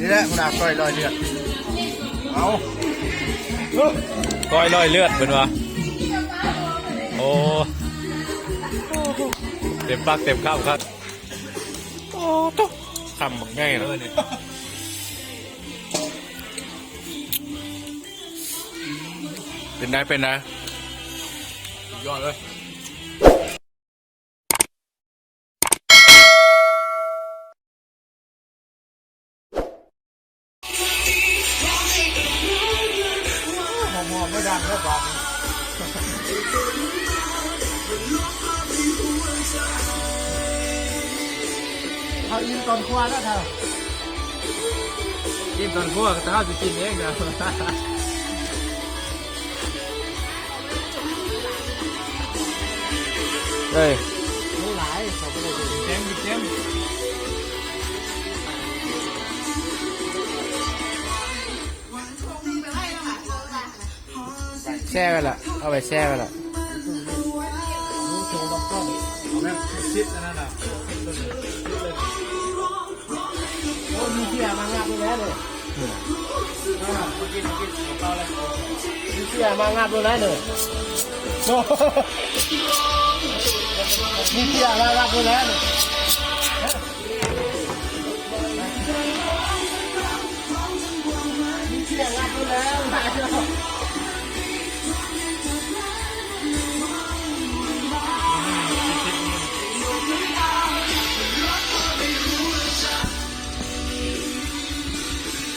นี่แหละคุณอาก้อยลอยเลือด เอาก้อยลอยเลือดเป็นวะโอ้ เต็มปากเต็มข้าวครับ โอ้ตุ๊กคำมันง่ายนะเป็นไงเป็นไงสุดยอดเลย อมหอมไม่ดังไม่บาดเอาอินตอนครัวแล้วเธอกินตอนพวกข้าวจะกินเองนะเฮ้ย ช่ไปละเอาไปแช่ไปละรู้โชว์ลำกล้องเอาแม่ชิดอันนั้นอะโอ้มีเสียมางาบเลยเลยมากินมากินของเลยมีเสียมางาบเลยเลยมีเสียมางาบเลยเลย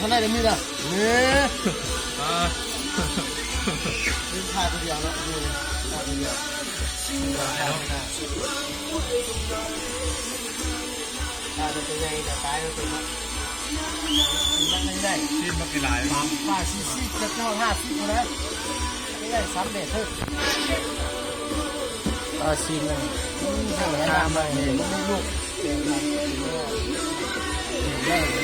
เท่าไหร่เดี๋ยวมีละเนี่ยอ่าลืมถ่ายคนเดียวแล้วดูถ่ายคนเดียวถ่ายไม่ได้ถ่ายมันเป็นไงแต่ตายมันเป็นมันมันไม่ได้ชิมมากี่หลายสามป้าสี่สิบจะเจ้าห้าสิบคนนะไม่ได้สามเด็ดเถอะป้าชิมเลยให้แนะนำเลยมันไม่ลูกเดี๋ยวนะเดี๋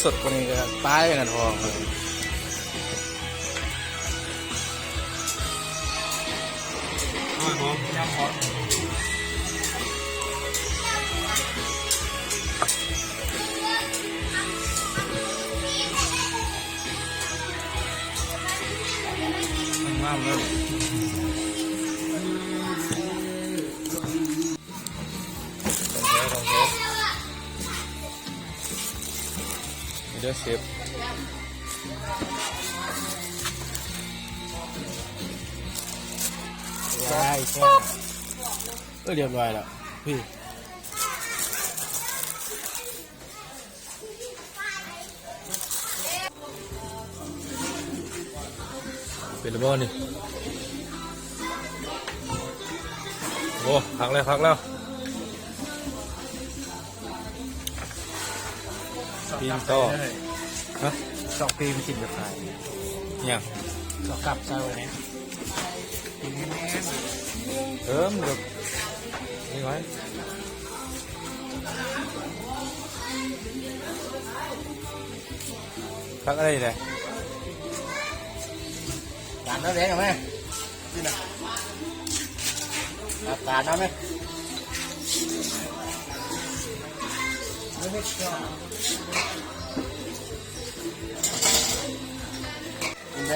สดกว่านี้ก็ตายกันทองเลยหอมยำหอมงาเลยเดี๋ยวเชฟใช่ใช่ก็เรียบร้อยแล้วพี่เป็นระเบิดนี่โอ้พักแล้วพักแล้ว ปีนต่อฮะสองปีมันจิตจะขายเนี่ยสองกลับใช่ไหมเติมเดี๋ยวนี่ไว้พักอะไรเนี่ยการน้ำแดงไหมนี่นะการน้ำไหมไม่ชอบ แบ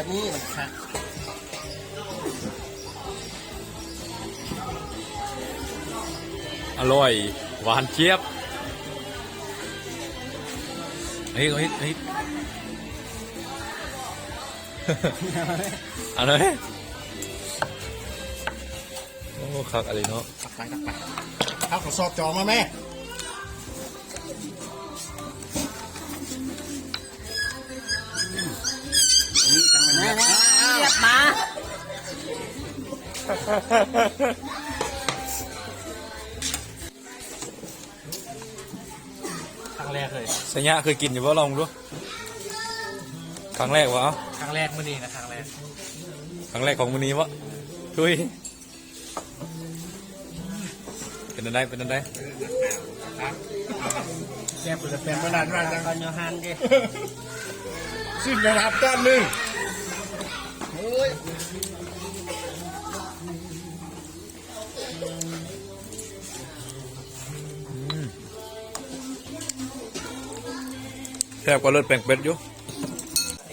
บนี้มันคักอร่อย หวานเจี๊ยบเฮ้ยเฮ้ยเฮ้ยเอะไรโอ้คักอะไรเนาะตักไปตักไปเอากระสอบจองมาแม่ ครั้งแรกเลย สัญญาเคยกินอยู่ว่าลองดูครั้งแรกวะครั้งแรกมื้อนี้นะครั้งแรก ครั้งแรกของวันนี้วะทุยเป็นอะไรเป็นอะไรแซ่บเลยแซ่บมานานมากจังกันโยฮันดิสิ้นนะครับจานหนึ่งเฮ้ย แทบก็เลิศแปลงเป็ดอยู่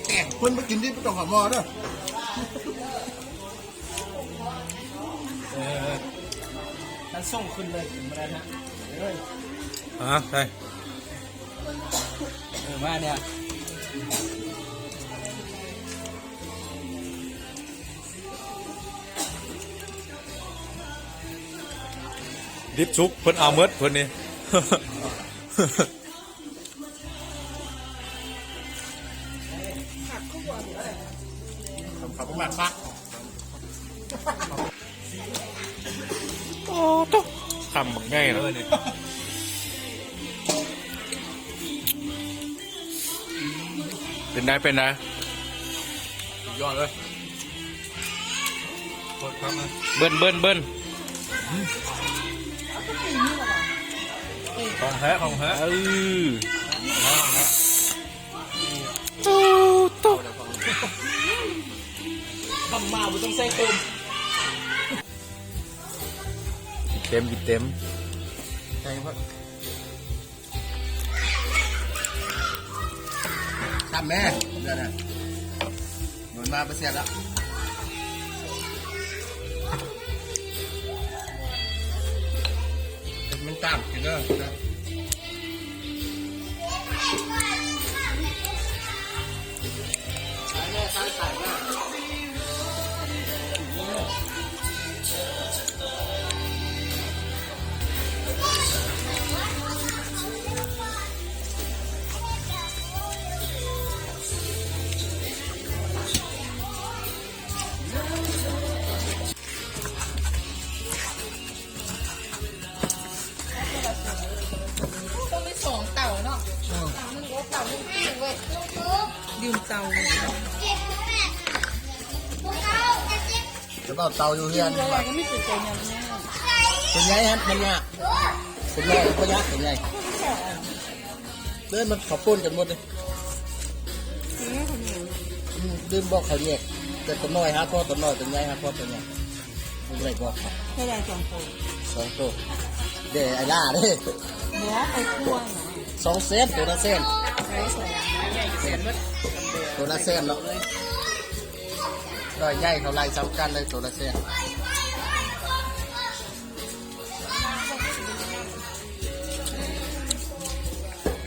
แกคนมากินที่ไม่ต้องหอมมอเด้อฉันส่งขึ้นเลยถึงมาแล้วนะเอ้ยอะใช่เออมาเนี่ยดิบซุกเพิ่นเอาเมดเพิ่นนี่ เป็นได้เป็นได้ยอดเลยเบิ้ลเบิ้ลเบิ้ลของแท้ของแท้เออทำมาบุต้องใส่ตุ่มเต็มกินเต็มใช่ครับ แม่เดี๋ยวนะหนุนมาไปเสียแล้วมันตามกินเด้อ ก็เตาอยู่เฮียนเดี๋ยวเราก็ไม่ตื่นใจเนี่ยมันแน่เป็นไงฮะเป็นไงเป็นไงเป็นไงเป็นไงเดินมันขับปุ้นกันหมดเลยอืมดื่มบอกเขาเนี่ยแต่ตัวน้อยฮะพ่อตัวน้อยเป็นไงฮะพ่อตัวใหญ่เป็นไรบอกแค่ได้สองตัวสองตัวเดี๋ยวไอ้ล่าเด้หัวไปคั่วเนาะสองเส้นตัวละเส้นใช้สองตัวละเส้นเนาะ ร้อยใหญ่เท่าไรสำคัญเลยตัวละเส้น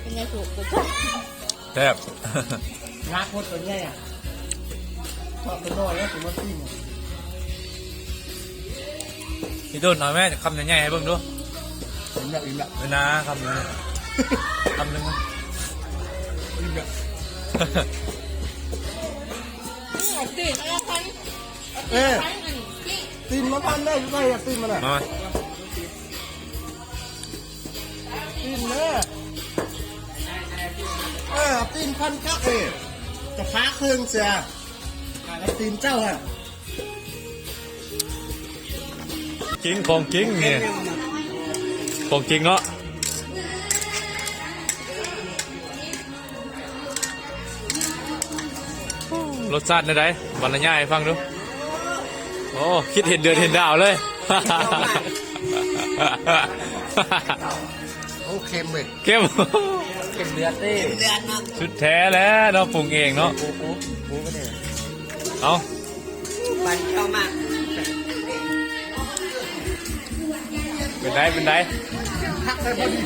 เป็นไงถูกตัวจ้ะแทบงักหมดตัวใหญ่อะชอบตัวน้อยแล้วตัวมันปิ้งพี่ต้นเอาแม่คำใหญ่ๆให้เบิ่งดูอิ่มละอิ่มละเวลาคำหนึงคำหนึงนะอิ่มละนี่ตื่นแล้วพัน เอ๊ะพันอันพี่ตีนมาพันได้ไม่อะตีนมันอะมาตีนเนอะเออตีนพันคักเอ้จะฟ้าเครื่องเสียไอ้ตีนเจ้าอะจริงของจริงเนี่ยของจริงเนาะ รสชาติในใดบรรยายให้ฟังดู โอ้ คิดเห็นเดือนเห็นดาวเลย โอ้เค็มเลยเข้มเก็บเลือดดิชุดแท้แล้วเราปรุงเองเนาะ โอ้โหหมูก็เนี่ยเอาปันเข้ามาเป็นไดเป็นไดพักได้พอดี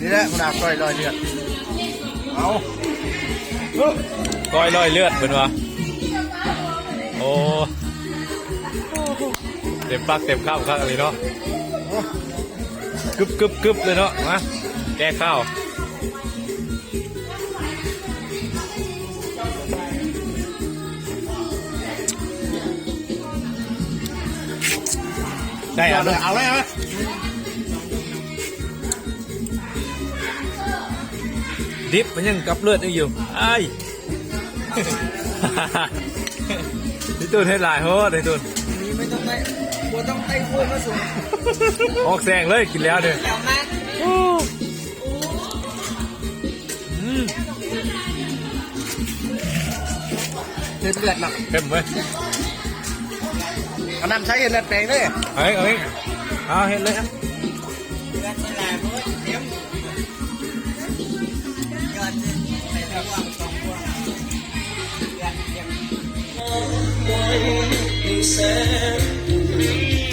นี่แหละคุณอาก้อยลอยเลือด เอาก้อยลอยเลือดเป็นวะโอ้เต็มปากเต็มข้าวข้าวอะไรเนาะกึบกึบกึบเลยเนาะมาแก้ข้าวได้เอาเอาเลยเอาเลยเอาเลย ดิบมันยังกับเลือดอยู่ไอ้ายนี่ตูนให้หลายโหดไอ้ตูนนี่ไม่ต้องไปบัวต้องไปคุยมาสูงออกแซงเลยกินแล้วเด้อเดี๋ยวมาอืมเลือดเลือดหนักเข้มเว้ยเอาน้ำใช้เลือดแปลงเลยเอาเอ้ยเอาเห็นเลยอะเมสัน